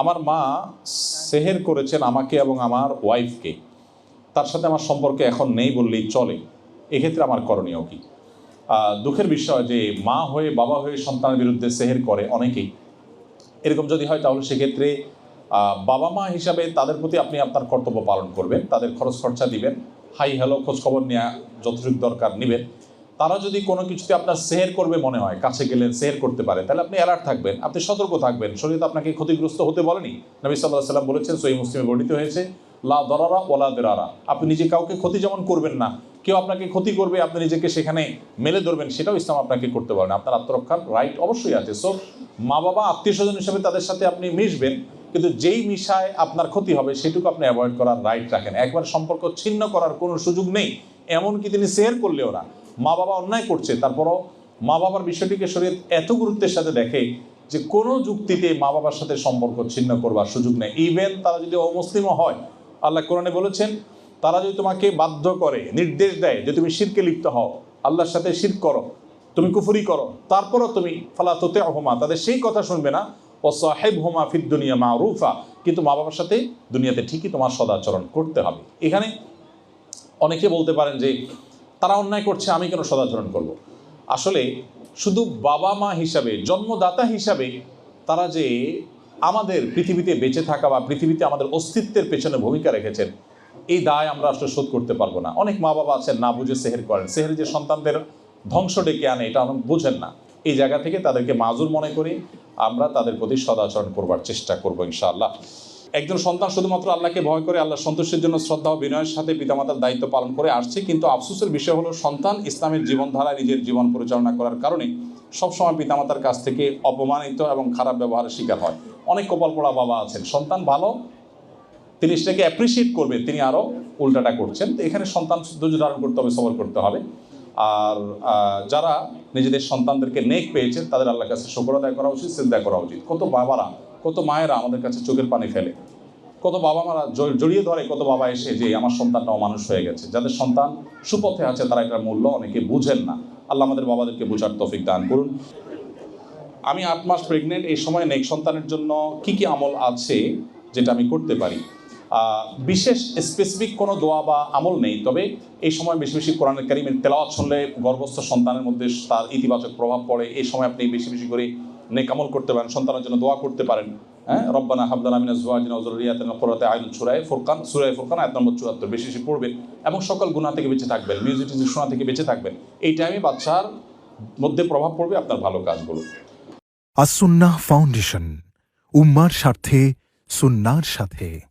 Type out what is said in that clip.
আমার মা সেহের করেছেন আমাকে এবং আমার ওয়াইফকে। তার সাথে আমার সম্পর্ক এখন নেই বললেই চলে। এক্ষেত্রে আমার করণীয় কি? দুঃখের বিষয় যে মা হয়ে, বাবা হয়ে সন্তানের বিরুদ্ধে সেহের করে অনেকেই। এরকম যদি হয় তাহলে সেক্ষেত্রে বাবা মা হিসাবে তাদের প্রতি আপনি আপনার কর্তব্য পালন করবেন, তাদের খরচ খরচা দিবেন, হাই হ্যালো, খোঁজখবর নেওয়া যতটুকু দরকার নেবেন। তারা যদি কোনো কিছুতে আপনার সেহের করবে মনে হয়, কাছে গেলেন সেহের করতে পারে, তাহলে আপনি অ্যালার্ট থাকবেন, আপনি সতর্ক থাকবেন। শরীর আপনাকে ক্ষতিগ্রস্ত হতে বলেনি। নবী সাল্লাহ সাল্লাম বলেছেন সই মুসলিমে বর্ণিত হয়েছে, লা দরারা ওলা দেরারা। আপনি নিজে কাউকে ক্ষতি যেমন করবেন না, কেউ আপনাকে ক্ষতি করবে, আপনি নিজেকে সেখানে মেলে ধরবেন, সেটাও ইসলাম আপনাকে করতে পারেন আপনার আত্মরক্ষার রাইট অবশ্যই আছে। সো মা বাবা আত্মীয় স্বজন হিসেবে তাদের সাথে আপনি মিশবেন, কিন্তু যেই মিশায় আপনার ক্ষতি হবে, সেটুকু আপনি অ্যাভয়েড করার রাইট রাখেন। একবার সম্পর্ক ছিন্ন করার কোনো সুযোগ নেই, এমনকি তিনি শেয়ার করলেও না। মা বাবা অন্যায় করছে, তারপরও মা বাবার বিষয়টিকে শরীর এত গুরুত্বের সাথে দেখে যে কোনো যুক্তিতে মা বাবার সাথে সম্পর্ক ছিন্ন করবার সুযোগ নেই। ইভেন তারা যদি অমুসলিমও হয়, আল্লাহ কোরআনে বলেছেন, তারা যদি তোমাকে বাধ্য করে, নির্দেশ দেয় যে তুমি শিরকে লিপ্ত হও, আল্লাহর সাথে শির করো, তুমি কুফুরি করো, তারপরও তুমি ফালা তোতে অহমা তাদের সেই কথা শুনবে না। ও সাহেব হোমা ফির দুনিয়া মা রুফা কিন্তু মা বাবার সাথে দুনিয়াতে ঠিকই তোমার সদাচরণ করতে হবে। এখানে অনেকে বলতে পারেন যে তারা অন্যায় করছে, আমি কেন সদাচরণ করব। আসলে শুধু বাবা মা হিসাবে, জন্মদাতা হিসাবে তারা যে আমাদের পৃথিবীতে বেঁচে থাকা বা পৃথিবীতে আমাদের অস্তিত্বের পেছনে ভূমিকা রেখেছেন, এই দায় আমরা আসলে শোধ করতে পারব না। অনেক মা বাবা আছেন, না বুঝে সেহের করেন। সেহের যে সন্তানদের ধ্বংস ডেকে আনে, এটা অনেক বুঝেন না। এই জায়গা থেকে তাদেরকে মাজুর মনে করি, আমরা তাদের প্রতি সদাচরণ করবার চেষ্টা করব ইনশাআল্লাহ। একজন সন্তান শুধুমাত্র আল্লাহকে ভয় করে আল্লাহ সন্তোষের জন্য শ্রদ্ধা ও বিনয়ের সাথে পিতামাতার দায়িত্ব পালন করে আসছে, কিন্তু আফসোসের বিষয় হলো সন্তান ইসলামের জীবনধারায় নিজের জীবন পরিচালনা করার কারণে সবসময় পিতামাতার কাছ থেকে অপমানিত এবং খারাপ ব্যবহারের শিকার হয়। অনেক কপাল পড়া বাবা আছেন। সন্তান ভালো, তিনি সেটাকে অ্যাপ্রিসিয়েট করবে, তিনি আরও উল্টাটা করছেন। তো এখানে সন্তান ধৈর্য ধারণ করতে হবে সবর করতে হবে। আর যারা নিজেদের সন্তানদেরকে নেক পেয়েছেন, তাদের আল্লাহর কাছে শুকর আদায় করা উচিত, শ্রদ্ধা করা উচিত। কত বাবারা কত মায়েরা আমাদের কাছে চোখের পানি ফেলে। কত বাবা মারা জড়িয়ে ধরে, কত বাবা এসে যে আমার সন্তানটাও মানুষ হয়ে গেছে। যাদের সন্তান সুপথে আছে, তারা এটার মূল্য অনেকে বুঝেন না। আল্লাহ আমাদের বাবাদেরকে বোঝার তফিক দান করুন। আমি আট মাস প্রেগনেন্ট এই সময় নেক সন্তানের জন্য কি কি আমল আছে যেটা আমি করতে পারি? বিশেষ স্পেসিফিক কোনো দোয়া বা আমল নেই, তবে এই সময় বেশি বেশি কোরআনের কারিমের তেলাওয়াত শুনলে গর্ভস্থ সন্তানের মধ্যে তার ইতিবাচক প্রভাব পড়ে। এই সময় আপনি বেশি বেশি করে নেক আমল করতে পারেন, সন্তানের জন্য দোয়া করতে পারেন। হ্যাঁ? রব্বানা হাবদানা মিনা জুয়াজিনা ফুরকান সুরাই ফুরকান, আয়াত নম্বর 74 বেশি বেশি পড়বেন এবং সকল গুণা থেকে বেঁচে থাকবেন। মিউজিক শোনা থেকে বেঁচে থাকবেন। এই টাইমে বাচ্চার মধ্যে প্রভাব পড়বে আপনার ভালো কাজগুলো। আসুন্না ফাউন্ডেশন, উম্মার স্বার্থে, সুন্নার সাথে।